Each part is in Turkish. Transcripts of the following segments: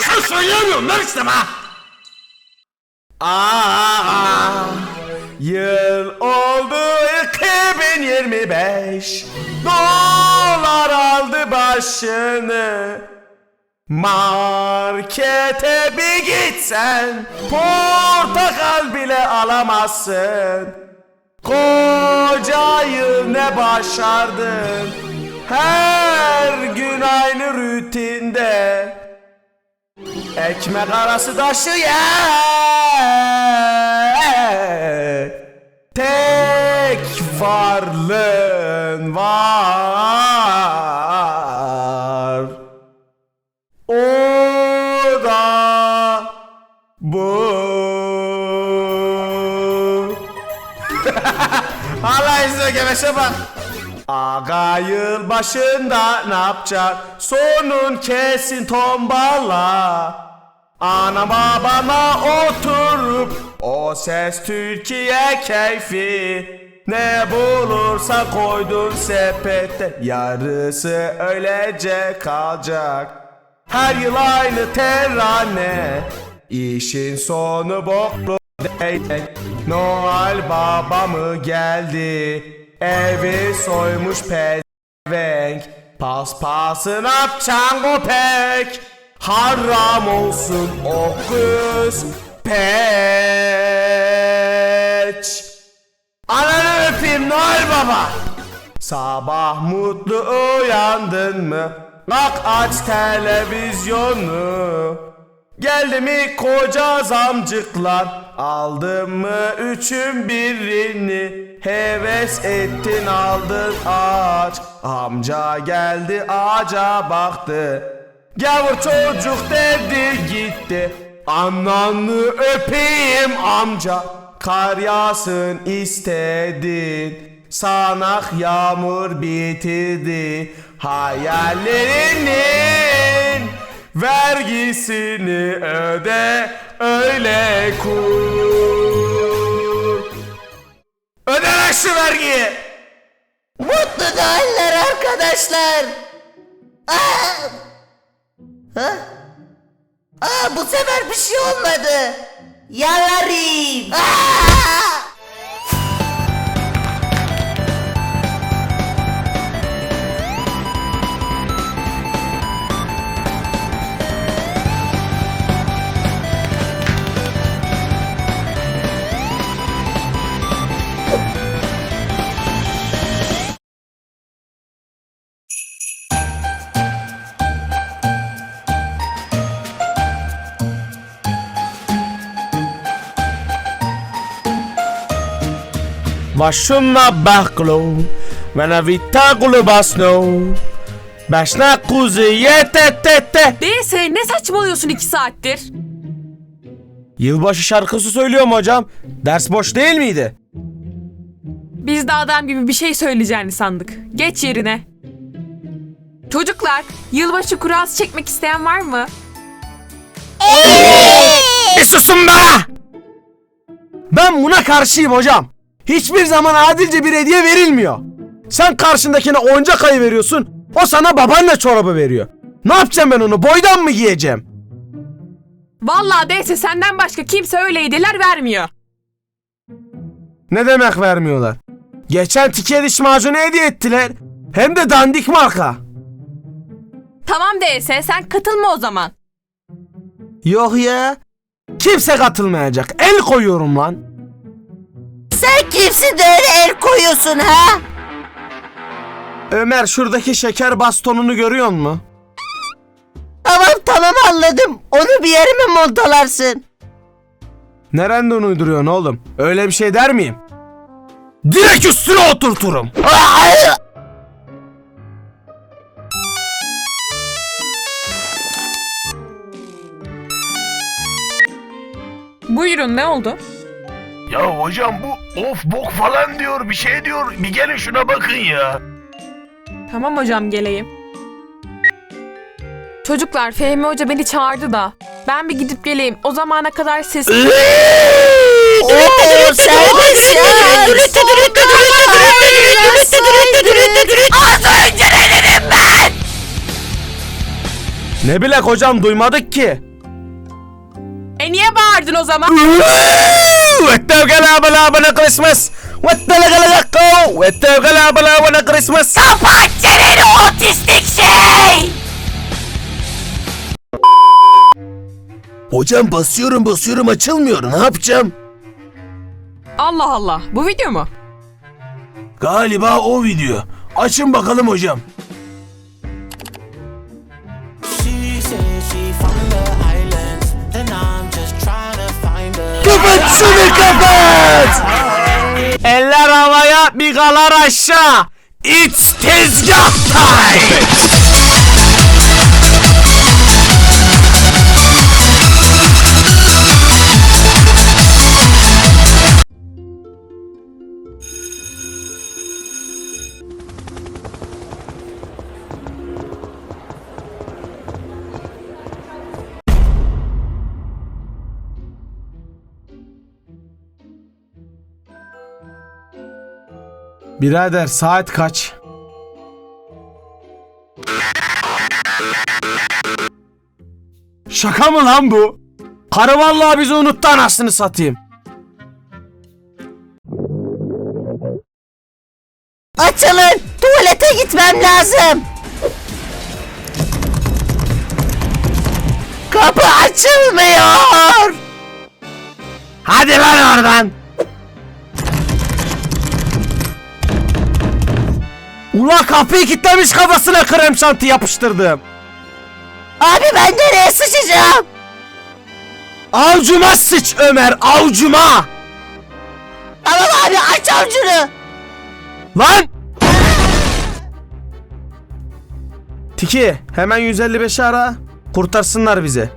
Sen söyleyemiyorum lan işte ha. Aa, yıl oldu 2025 Dolar aldı başını. Markete bir gitsen Portakal bile alamazsın. Koca yıl ne başardın? Her gün aynı rutinde Ekmek arası taşı ye. Tek varlığın var. O da bu. Allah izniyle geveşe bak Aga yıl başında ne yapacak? Sonun kesin tombala. Ana babana oturup o ses Türkiye keyfi. Ne bulursa koydun sepete yarısı öylece kalacak. Her yıl aynı terane İşin sonu boklu değnek Noel baba mı geldi Evi soymuş pezevenk. Paspasın yapacaksın o pek? Haram olsun o kız peç Ananı öpeyim Noel baba. Sabah mutlu uyandın mı? Kalk aç televizyonu Geldi mi koca zamcıklar? Aldın mı üçün birini? Heves ettin aldın ağaç. Amca geldi ağaca baktı. Gavur çocuk dedi gitti. Ananı öpeyim amca. Kar yağsın istedin. Sanak yağmur bitirdi Hayallerinin Vergisini öde öyle kur Öde lan şu vergiyi Mutlu Noeller arkadaşlar. Aa! Ha? Aa, bu sefer bir şey olmadı. Yalarım. Aa! Başına baklo Bana vitagulu basno Başna kuzu yetetete Değilse ne saçmalıyorsun iki saattir? Yılbaşı şarkısı söylüyorum hocam. Ders boş değil miydi? Biz de adam gibi bir şey söyleyeceğini sandık. Geç yerine. Çocuklar, yılbaşı kurası çekmek isteyen var mı? Bir susun be! Ben buna karşıyım hocam. Hiçbir zaman adilce bir hediye verilmiyor. Sen karşındakine oyuncak ayı veriyorsun. O sana babaanne çorabı veriyor. Ne yapacağım ben onu? Boydan mı giyeceğim? Vallahi değilse senden başka kimse öyle hediyeler vermiyor. Ne demek vermiyorlar? Geçen tike diş macunu hediye ettiler. Hem de dandik marka. Tamam değilse sen katılma o zaman. Yok ya. Kimse katılmayacak. El koyuyorum lan. Sen kimsin de öyle el koyuyorsun ha? Ömer şuradaki şeker bastonunu görüyor musun? Tamam tamam anladım. Onu bir yere mi montalarsın? Nereden uyduruyorsun oğlum? Öyle bir şey der miyim? Direkt üstüne oturturum. Buyurun ne oldu? Ya hocam bu of bok falan diyor bir şey diyor. Bir gelin şuna bakın ya. Tamam hocam geleyim. Çocuklar Fehmi Hoca beni çağırdı da. Ben bir gidip geleyim. O zamana kadar siz... Oo, servis ya. Ne bilek hocam duymadık ki. E niye bağırdın o zaman? Vettevgala bala bana Christmas. Vettevgala yakko. Vettevgala bala bana Christmas. Kapat çeneni otistik şey! Hocam basıyorum basıyorum açılmıyor. Ne yapacağım? Allah Allah. Bu video mu? Galiba o video. Açın bakalım hocam. Şunu kapat. Eller havaya bigalar aşağı. It's tezgah time. Birader saat kaç? Şaka mı lan bu? Karı vallahi bizi unuttu anasını satayım. Açılın! Tuvalete gitmem lazım! Kapı açılmıyor! Hadi lan oradan. Ula kapıyı kilitlemiş kafasına krem şanti yapıştırdım. Abi ben nereye sıçacağım? Avcuma sıç Ömer avcuma. Tamam abi aç avucunu! Lan! Tiki hemen 155'i ara. Kurtarsınlar bizi.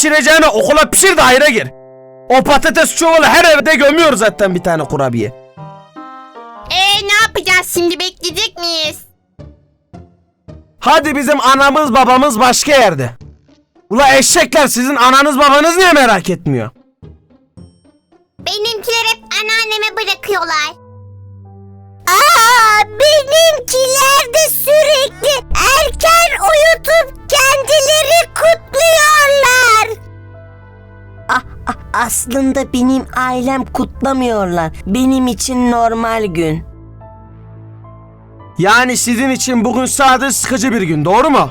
Pişireceğine okula pişir de hayra gir. O patates çuvalı her evde gömüyor zaten bir tane kurabiye. Ee ne yapacağız şimdi bekleyecek miyiz? Hadi bizim anamız babamız başka yerde. Ula eşekler sizin ananız babanız niye merak etmiyor? Benimkiler hep anneanneme bırakıyorlar. Aa, benimkiler de sürekli erken aslında benim ailem kutlamıyorlar. Benim için normal gün. Yani sizin için bugün sadece sıkıcı bir gün doğru mu?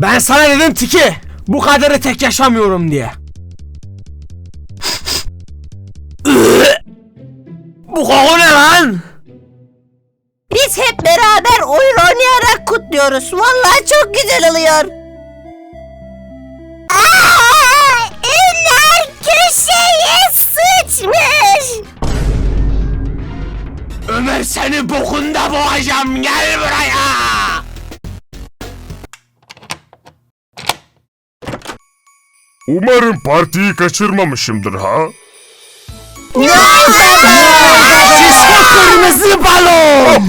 Ben sana dedim Tiki bu kaderi tek yaşamıyorum diye. bu koku ne lan? Biz hep beraber oyun oynayarak kutluyoruz. Vallahi çok güzel oluyor. Seni bokunda boğacağım gel buraya. Umarım partiyi kaçırmamışımdır ha. Şişko kırmızı balon.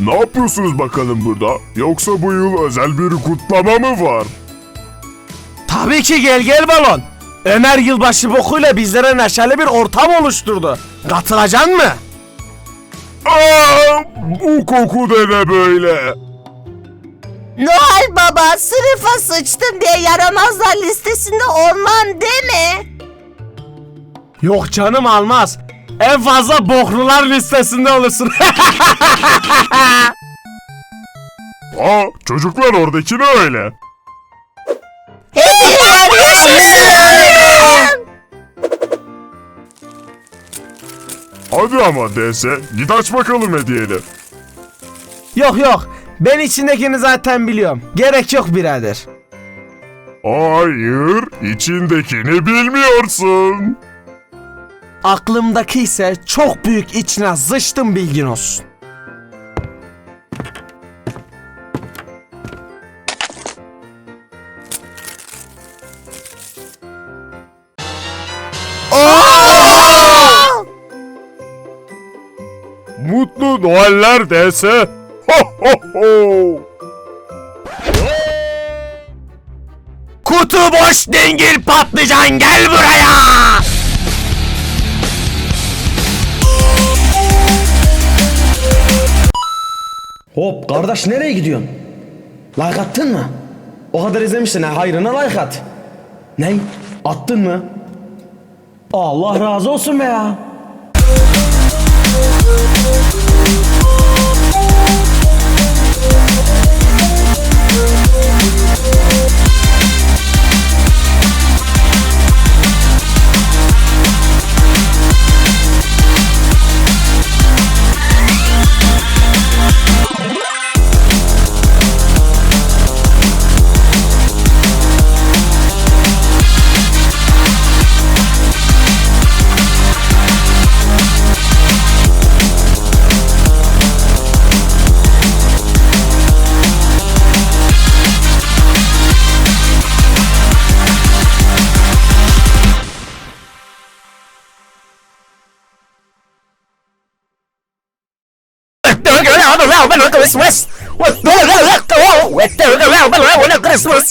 Ne yapıyorsunuz bakalım burada? Yoksa bu yıl özel bir kutlama mı var? Tabii ki gel gel balon. Ömer yılbaşı bokuyla bizlere neşeli bir ortam oluşturdu. Katılacaksın mı? Aa, bu koku da ne böyle? Noel Baba sınıfa sıçtım diye yaramazlar listesinde olmam deme. Yok canım almaz. En fazla boklular listesinde olursun. Aa, çocuklar oradaki ne öyle? Hediyeler Hadi ama DS, git aç bakalım hediyeni. yok yok. Ben içindekini zaten biliyorum. Gerek yok birader. Hayır, içindekini bilmiyorsun. Aklımdaki ise çok büyük içine zıçtım bilgin olsun. Mutlu Noeller DS. Ho ho ho. Kutu boş dingil patlıcan gel buraya. Hop kardeş nereye gidiyorsun? Like attın mı? O kadar izlemişsin ha hayrına like at. Ney? Attın mı? Allah razı olsun be ya. Christmas. What's going on? What's going on? What's going on? Christmas.